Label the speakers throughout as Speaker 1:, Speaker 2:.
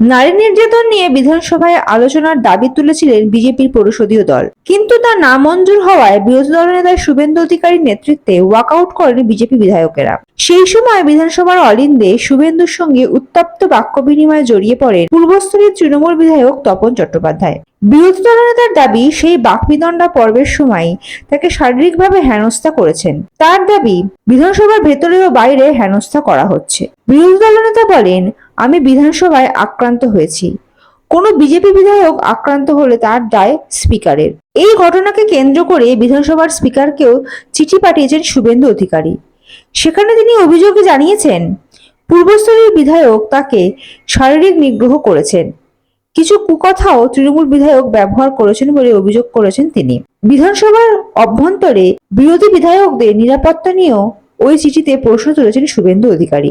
Speaker 1: নারী নির্যাতন নিয়ে বিধানসভায় আলোচনার দাবি তুলেছিলেন বিজেপির পরিষদীয় দল। কিন্তু তা নামঞ্জুর হওয়ায় বিরোধী দলনেতা শুভেন্দু অধিকারীর নেতৃত্বে ওয়াকআউট করেন বিজেপি বিধায়কেরা। সেই সময় বিধানসভার অলিন্দে শুভেন্দুর সঙ্গে উত্তপ্ত বাক্য বিনিময়ে জড়িয়ে পড়েন পূর্বস্থলীর তৃণমূল বিধায়ক তপন চট্টোপাধ্যায়। বিরোধী দলনেতার দাবি, সেই বাকবিদণ্ডা পর্বের সময় তাকে শারীরিকভাবে হেনস্থা করেছেন। তার দাবি, বিধানসভার ভেতরে ও বাইরে হেনস্থা করা হচ্ছে। বিরোধী দলনেতা বলেন আমি বিধানসভায় আক্রান্ত হয়েছি। কোনো বিজেপি বিধায়ক আক্রান্ত হলে তার দায় স্পিকারের। এই ঘটনাকে কেন্দ্র করে বিধানসভার স্পিকারকেও চিঠি পাঠিয়েছেন শুভেন্দু অধিকারী। সেখানে তিনি অভিযোগে জানিয়েছেন পূর্বস্থলীর বিধায়ক তাকে শারীরিক নিগ্রহ করেছেন। কিছু কুকথাও তৃণমূল বিধায়ক ব্যবহার করেছেন বলে অভিযোগ করেছেন তিনি। বিধানসভার অভ্যন্তরে বিরোধী বিধায়কদের নিরাপত্তা নিয়েও ওই চিঠিতে প্রশ্ন তুলেছেন শুভেন্দু অধিকারী।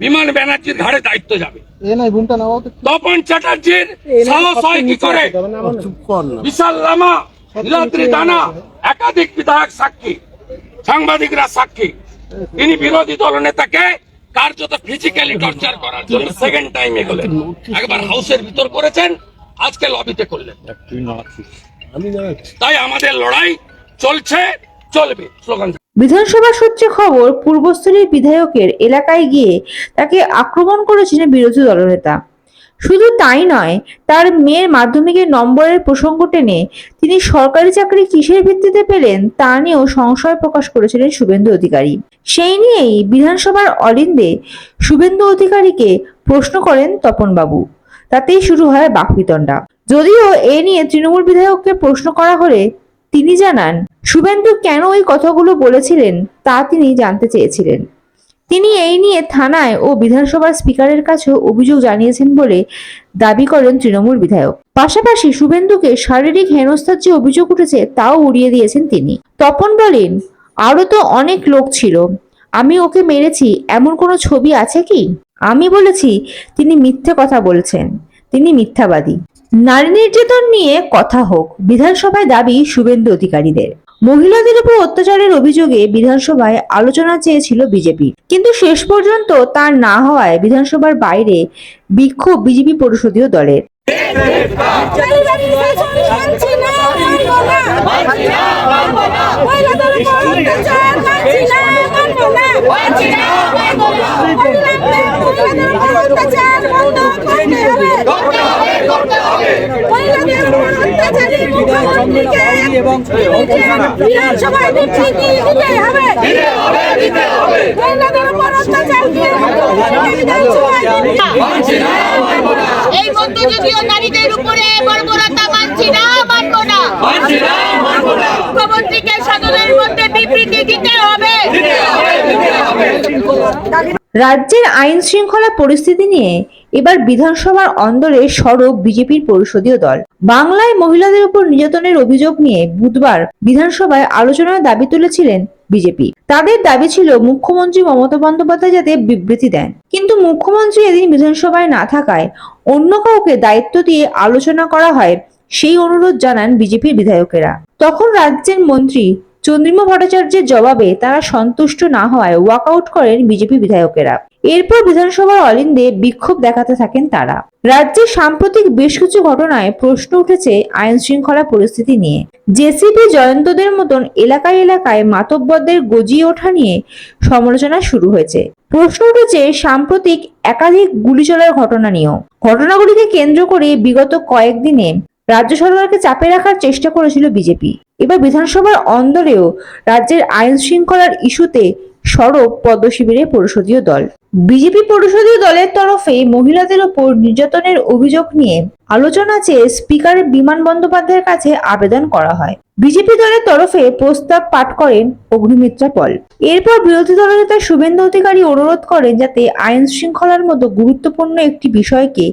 Speaker 2: বিমান ব্যানার্জির ঘাড়ে দায়িত্ব যাবে।
Speaker 3: এ নাই বোনটা নামাও তো।
Speaker 2: তপন চ্যাটার্জির সাহস হয় কি করে?
Speaker 3: চুপ কর না।
Speaker 2: বিশাল লামা নীলাদ্রি দানা একাধিক বিধায়ক সাক্ষী সাংবাদিকরা সাক্ষী। তিনি বিরোধী দল নেতাকে কার্যত ফিজিক্যালি টর্চার করার জন্য সেকেন্ড টাইম এগোলেন একবার হাউসের ভিতর করেছেন আজকে লবিতে করলেন। তাই আমাদের লড়াই চলছে চলবে। স্লোগান
Speaker 1: বিধানসভা সূত্রে খবর, পূর্বস্থলীর বিধায়কের এলাকায় গিয়ে তাকে আক্রমণ করেছিলেন বিরোধী দলনেতা। শুধু তাই নয়, তার মেয়ের মাধ্যমিকের নম্বরের প্রসঙ্গ টেনে তিনি সরকারি চাকরি কিসের ভিত্তিতে পেলেন তা নিয়েও সংশয় প্রকাশ করেছিলেন শুভেন্দু অধিকারী। সেই নিয়েই বিধানসভার অলিন্দে শুভেন্দু অধিকারীকে প্রশ্ন করেন তপনবাবু। তাতেই শুরু হয় বাকবিতণ্ডা। যদিও এ নিয়ে তৃণমূল বিধায়ককে প্রশ্ন করা হলে তিনি জানান, শুভেন্দু কেন ওই কথাগুলো বলেছিলেন তা তিনি জানতে চেয়েছিলেন। তিনি এই নিয়ে থানায় ও বিধানসভার স্পিকারের কাছেও অভিযোগ জানিয়েছেন বলে দাবি করেন তৃণমূল বিধায়ক। পাশাপাশি শুভেন্দুকে শারীরিক হেনস্থার যে অভিযোগ উঠেছে তাও উড়িয়ে দিয়েছেন তিনি। তপন বলেন আরও তো অনেক লোক ছিল। আমি ওকে মেরেছি, এমন কোনো ছবি আছে কি? আমি বলেছি, তিনি মিথ্যে কথা বলছেন। তিনি মিথ্যাবাদী। নারী নির্যাতন নিয়ে কথা হোক, বিধানসভায় দাবি শুভেন্দু অধিকারীদের। মহিলাদের উপর অত্যাচারের অভিযোগে বিধানসভায় আলোচনা চেয়েছিল বিজেপি। কিন্তু শেষ পর্যন্ত তা না হওয়ায় বিধানসভার বাইরে বিক্ষোভ বিজেপি পরিষদীয় দলের
Speaker 4: পরিবারের শাসন মানছি না, মানবো না। মহিলাদের উপর অত্যাচার মানছি না, মানবো না। মহিলাদের মহিলাদের উপর অত্যাচার বন্ধ করতে হবে। মহিলাদের উপর অত্যাচারী মুখ্যমন্ত্রীকে বিধানসভায় বিবৃতি দিতে হবে। মহিলাদের উপর অত্যাচার বিধানসভায়
Speaker 5: এই মধ্যযুগীয় নারীদের উপরে বর্বরতা মানছি না, মানব না। মুখ্যমন্ত্রীকে সদনের মধ্যে বিবৃতি দিতে হবে।
Speaker 1: রাজ্যের আইন শৃঙ্খলা পরিস্থিতি নিয়ে এবার বিধানসভার অন্দরে সরব বিজেপির পরিষদীয় দল। বাংলায় মহিলাদের উপর নির্যাতনের অভিযোগ নিয়ে বুধবার বিধানসভায় আলোচনার দাবি তুলেছিলেন বিজেপি। তাদের দাবি ছিল মুখ্যমন্ত্রী মমতা বন্দ্যোপাধ্যায় যাতে বিবৃতি দেন। কিন্তু মুখ্যমন্ত্রী এদিন বিধানসভায় না থাকায় অন্য কাউকে দায়িত্ব দিয়ে আলোচনা করা হয় সেই অনুরোধ জানান বিজেপির বিধায়কেরা। তখন রাজ্যের মন্ত্রী চন্দ্রিমা ভট্টাচার্যের জবাবে তারা সন্তুষ্ট না হওয়ায় ওয়াকআউট করেন বিজেপি বিধায়কেরা। এরপর বিধানসভার অলিন্দে বিক্ষোভ দেখাতে থাকেন তারা। রাজ্যে সাম্প্রতিক বেশ কিছু ঘটনায় প্রশ্ন উঠেছে আইন শৃঙ্খলা পরিস্থিতি নিয়ে। জেসিপি জয়ন্তদের মতন এলাকায় এলাকায় মাতব্বরদের গজিয়ে ওঠা নিয়ে সমালোচনা শুরু হয়েছে। প্রশ্ন উঠেছে সাম্প্রতিক একাধিক গুলি চলার ঘটনা নিয়েও। ঘটনাগুলিকে কেন্দ্র করে বিগত কয়েকদিনে রাজ্য সরকারকে চাপে রাখার চেষ্টা করেছিল বিজেপি। এবার বিধানসভার অন্দরেও রাজ্যের আইন শৃঙ্খলার ইস্যুতে সরব পদ্ম শিবিরের পরিষদীয় দল। বিজেপি পরিষদীয় দলের তরফে মহিলাদের ওপর নির্যাতনের অভিযোগ নিয়ে আলোচনা চেয়ে স্পিকার বিমান বন্দ্যোপাধ্যায়ের কাছে আবেদন করা হয়। বিজেপি দলের তরফে প্রস্তাব পাঠ করেন অগ্নিমিত্রা পল। এরপর বিরোধী দলের দলনেতা শুভেন্দু অধিকারী অনুরোধ করেন যাতে আইন শৃঙ্খলার মতো গুরুত্বপূর্ণ একটি বিষয়কে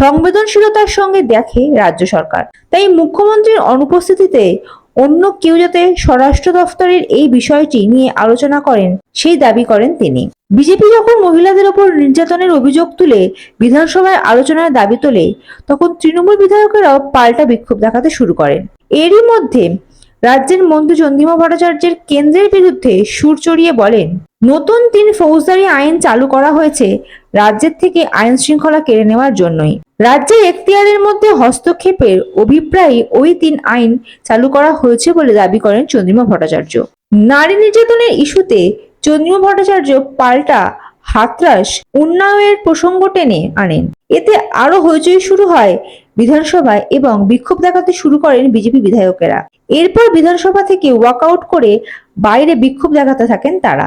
Speaker 1: সংবেদনশীলতার সঙ্গে দেখে রাজ্য সরকার। তাই মুখ্যমন্ত্রীর অনুপস্থিতিতে অন্য কেউ যাতে স্বরাষ্ট্র দফতরের এই বিষয়টি নিয়ে আলোচনা করেন, সেই দাবি করেন তিনি। বিজেপি যখন মহিলাদের ওপর নির্যাতনের অভিযোগ তুলে বিধানসভায় আলোচনার দাবি তোলে, তখন তৃণমূল বিধায়কেরাও পাল্টা বিক্ষোভ দেখাতে শুরু করেন। এরই মধ্যে রাজ্যের মন্ত্রী চন্দ্রিমা ভট্টাচার্যের কেন্দ্রের বিরুদ্ধে সুর চড়িয়ে বলেন, নতুন তিন ফৌজদারি আইন চালু করা হয়েছে রাজ্যের থেকে আইন শৃঙ্খলা কেড়ে নেওয়ার জন্যই। রাজ্যের এখতিয়ারের মধ্যে হস্তক্ষেপের অভিপ্রায়ে ওই তিন আইন চালু করা হয়েছে বলে দাবি করেন চন্দ্রিমা ভট্টাচার্য। নারী নির্যাতনের ইস্যুতে চন্দ্রিমা ভট্টাচার্য পাল্টা হাতরাস উন্নয়নের প্রসঙ্গ টেনে আনেন। এতে আরও হইচই শুরু হয় বিধানসভায় এবং বিক্ষোভ দেখাতে শুরু করেন বিজেপি বিধায়কেরা। এরপর বিধানসভা থেকে ওয়াকআউট করে বাইরে বিক্ষোভ দেখাতে থাকেন তারা।